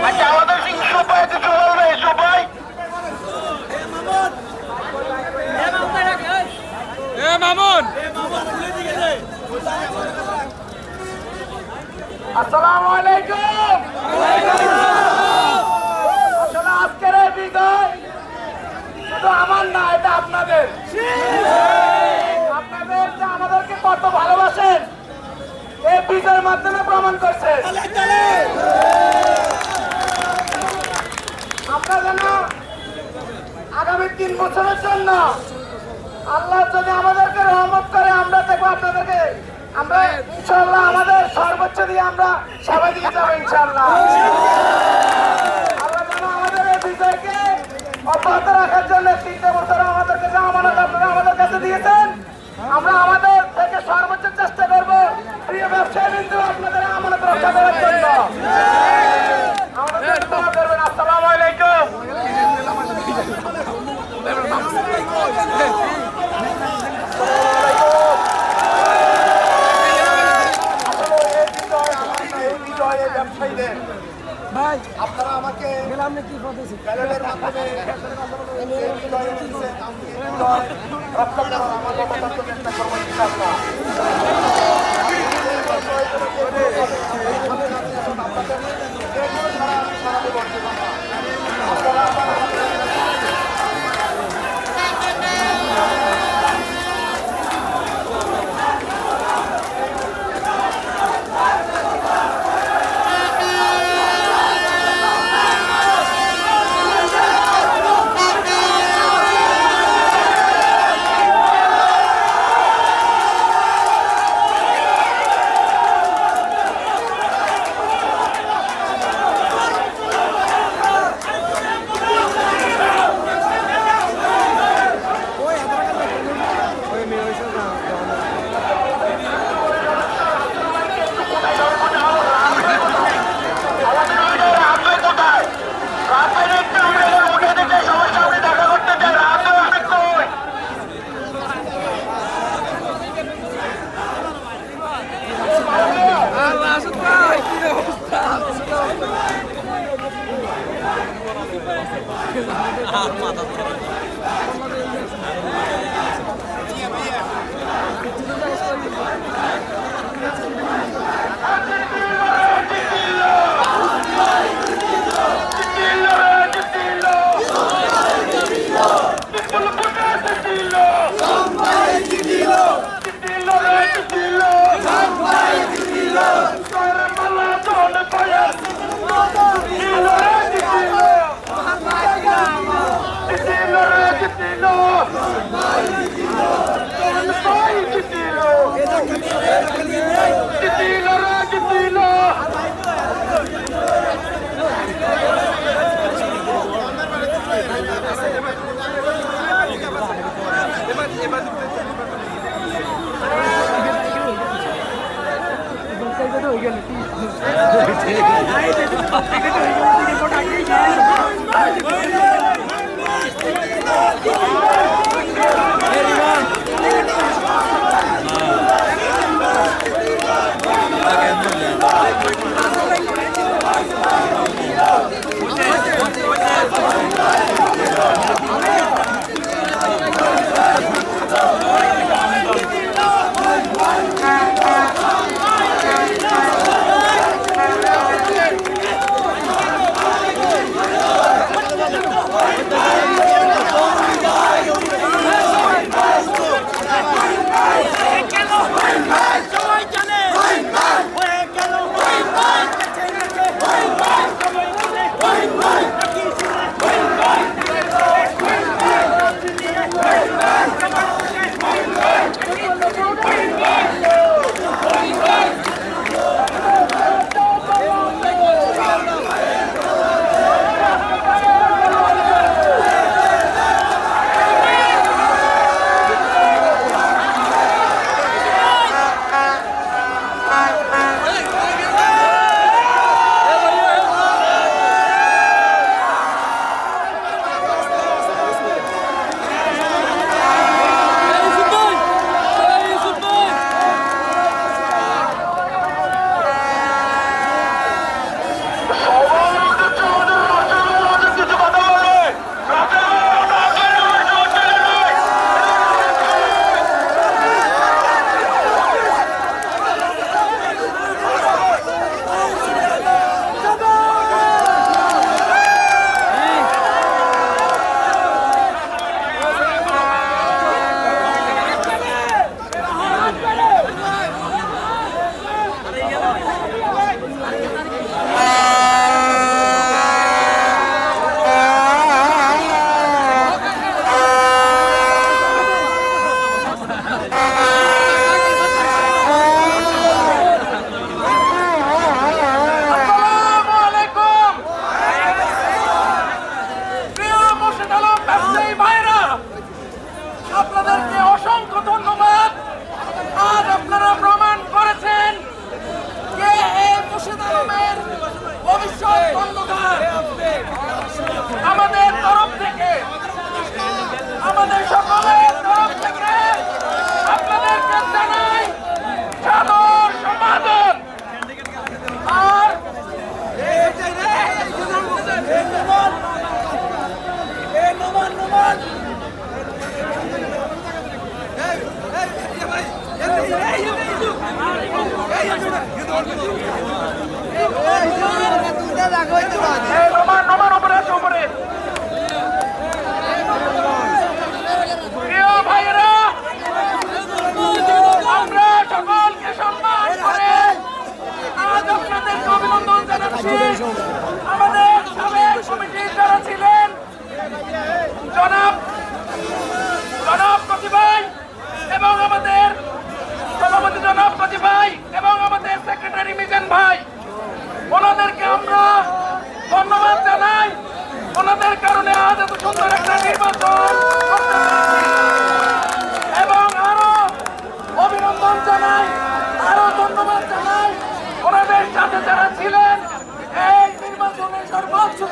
আচ্ছা, আমাদের সুপাই কিছু বলবে সুপাই মামুন। আসসালামু আলাইকুম। আমার না এটা আপনাদের। আপনাদের যে আমাদেরকে কত ভালোবাসেন এই বিজয়ের মাধ্যমে প্রমাণ করছে আগামী তিন বছরের জন্য আল্লাহ যদি আমাদেরকে রহমত করে, আমরা দেখব আপনাদেরকে, আমরা ইনশাল্লাহ আমাদের সর্বোচ্চ দিয়ে আমরা সেবা দিয়ে যাব ইনশাল্লাহ আল্লাহ যেন আমাদের এই বিজয়কে অব্যাহত রাখার জন্য তিনটে বছর আমাদেরকে যে আমানত আপনারা আমাদের কাছে দিয়েছেন আমরা আমাদের থেকে সর্বোচ্চ চেষ্টা করব প্রিয় ব্যবসায়ী বিন্দু আপনাদের আমানত রক্ষা করার জন্য আমাদের জন্য দোয়া করবেন আসসালামু আলাইকুম আসলে এই বিজয় আমার না, এই বিজয় এই ব্যবসায়ীদের ভাই আপনারা আমাকে গেলাম না কি পথেছে ব্যালটের মাধ্যমে 泣いてるぞ。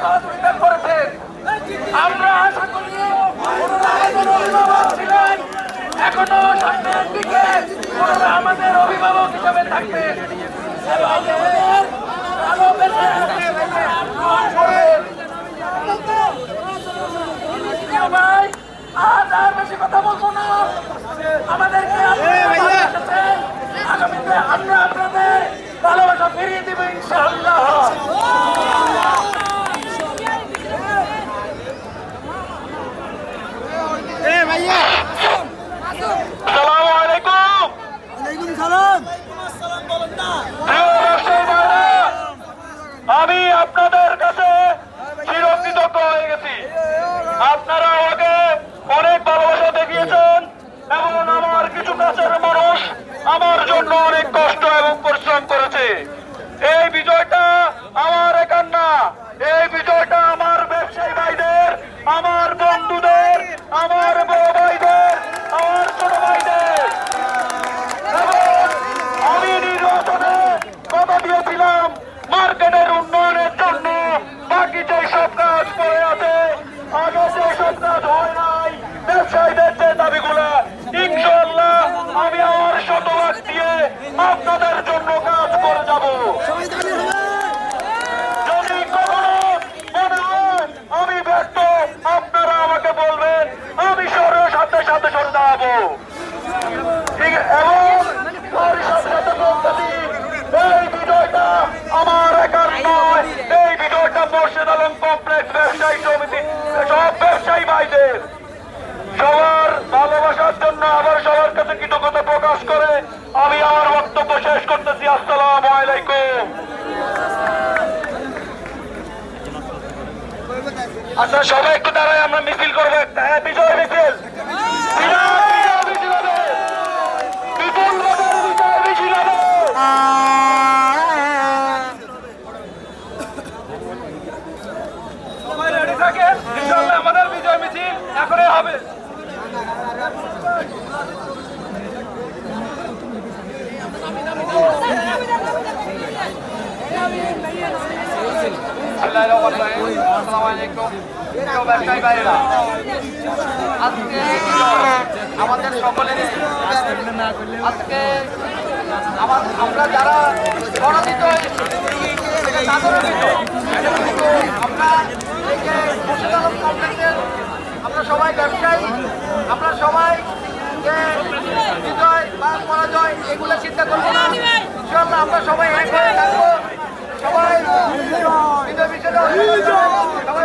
সহযোগিতা আমরা আমাদের অভিভাবক হিসাবে আর আর বেশি কথা বলব না। আমাদেরকে আগামীতে আপনাদের ভালোবাসা ফিরিয়ে দেবো ইনশাআল্লাহ। আমার জন্য অনেক কষ্ট এবং পরিশ্রম করেছে। আমাদের সকলেরই আজকে আমরা যারা পরাজিত আমরা সবাই ব্যবসায়ী, আমরা সবাই যে বিজয় বা পরাজয়, এগুলো চিন্তা করব না। ইনশাল্লাহ আমরা সবাই এক হয়ে থাকব। সবাই বিজয় বিষয়টা সবাই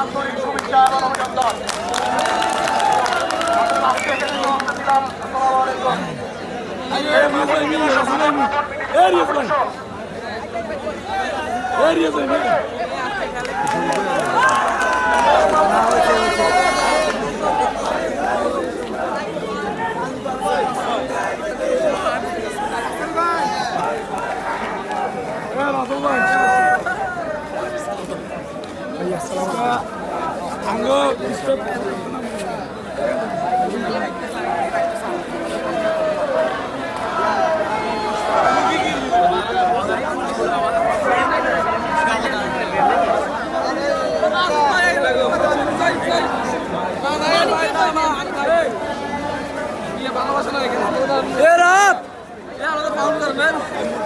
আন্তরিক শুভেচ্ছা এবং অভিনন্দন Area of the হয়েছে Get up! Yeah, another pound, man.